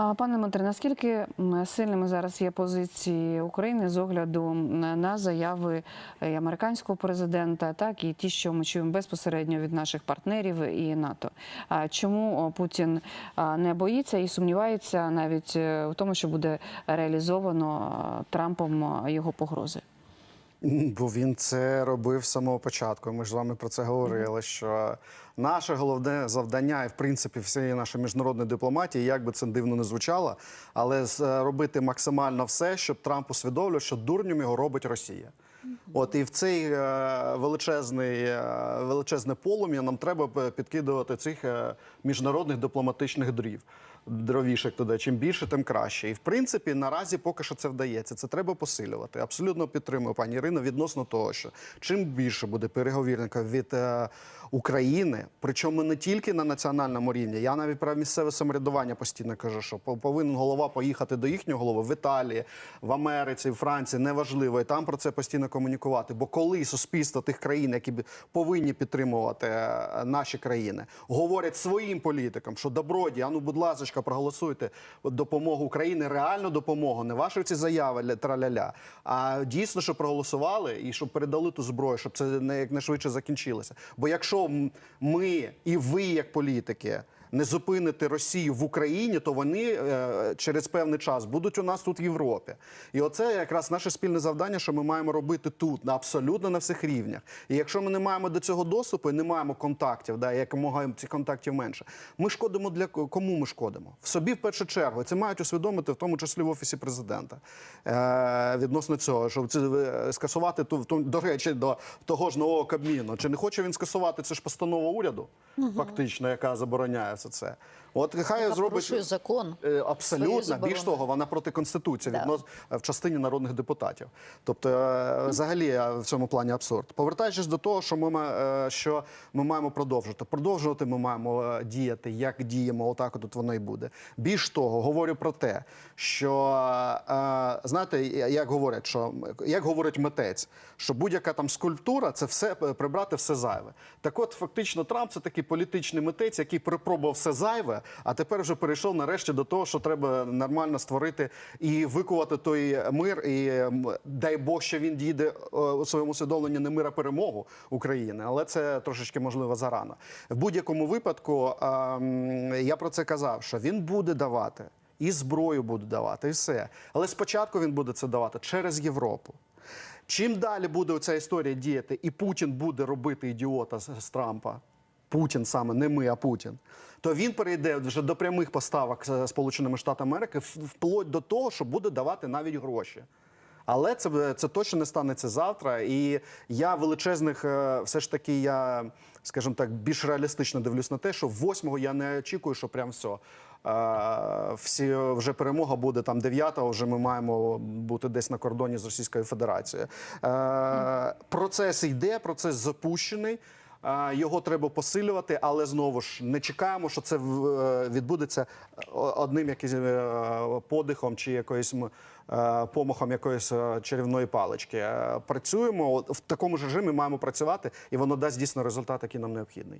Пане Дмитре, наскільки сильними зараз є позиції України з огляду на заяви е, американського президента, так і ті, що ми чуємо безпосередньо від наших партнерів і НАТО? Чому Путін не боїться і сумнівається навіть е, в тому, що буде реалізовано Трампом його погрози? Бо він це робив з самого початку. Ми ж з вами про це говорили. Що наше головне завдання, і в принципі, всієї нашої міжнародної дипломатії, як би це дивно не звучало, але е, робити максимально все, щоб Трамп усвідомлював, що дурнем його робить Росія. От і в цей е, величезний е, величезне полум'я нам треба підкидувати цих міжнародних дипломатичних дрів. Дровішек туди, чим більше, тим краще. І в принципі, наразі поки що це вдається. Це треба посилювати. Абсолютно підтримую пані Ірину відносно того, що чим більше буде переговірників від е, України, причому не тільки на національному рівні. Я навіть про місцеве самоврядування постійно кажу, що по- повинен голова поїхати до їхнього голови в Італії, в Америці, в Франції, неважливо, і там про це постійно комунікувати. Бо коли суспільство тих країн, які повинні підтримувати е, наші країни, говорять своїм політикам, що доброді, а ну, будь ласка, проголосуйте допомогу України, реальну допомогу, не ваші ці заяви ля- траля-ля, а дійсно, щоб проголосували і щоб передали ту зброю, щоб це не якнайшвидше закінчилося. Бо якщо ми і ви, як політики, не зупините Росію в Україні, то вони е, через певний час будуть у нас тут в Європі. І оце якраз наше спільне завдання, що ми маємо робити тут, на абсолютно на всіх рівнях. І якщо ми не маємо до цього доступу і не маємо контактів, да, якомога цих контактів менше, ми шкодимо для кому ми шкодимо? В собі в першу чергу. Це мають усвідомити, в тому числі в офісі президента. Е, відносно цього, щоб це е, скасувати ту, до речі, до того ж нового Кабміну. Чи не хоче він скасувати це ж постанова уряду, фактично, яка забороняє все це? От хай Яка зробить закон. Е, Абсолютно більш того, вона проти конституції Да. віднос в частині народних депутатів. Тобто, е, взагалі, е, в цьому плані абсурд. Повертаючись до того, що ми е, що ми маємо продовжувати. Продовжувати ми маємо е, діяти, як діємо, отак от воно і буде. Більш того, говорю про те, що е, знаєте, як говорять, що як говорить митець, що будь-яка там скульптура це все е, прибрати все зайве. Так, от фактично, Трамп це такий політичний митець, який припробував все зайве, а тепер вже перейшов нарешті до того, що треба нормально створити і викувати той мир. І дай Бог, що він дійде е, у своєму усвідомленні не мира перемогу України, але це трошечки можливо зарано. В будь-якому випадку я про це казав, що він буде давати. І зброю буде давати, і все. Але спочатку він буде це давати через Європу. Чим далі буде ця історія діяти, і Путін буде робити ідіота з Трампа, Путін саме, не ми, а Путін, то він перейде вже до прямих поставок з Сполученими Штатами Америки, вплоть до того, що буде давати навіть гроші. Але це, це точно не станеться завтра. І я величезних, е, все ж таки, я, скажімо так, більш реалістично дивлюсь на те, що 8-го я не очікую, що прям все. е, Всі вже перемога буде там 9-го, вже ми маємо бути десь на кордоні з Російською Федерацією. Е, Процес йде, процес запущений. Е, Його треба посилювати, але знову ж не чекаємо, що це е, відбудеться одним якимось е, подихом чи якоюсь е, помахом якоїсь е, чарівної палички. Е, Працюємо в такому ж режимі, маємо працювати, і воно дасть дійсно результат, який нам необхідний.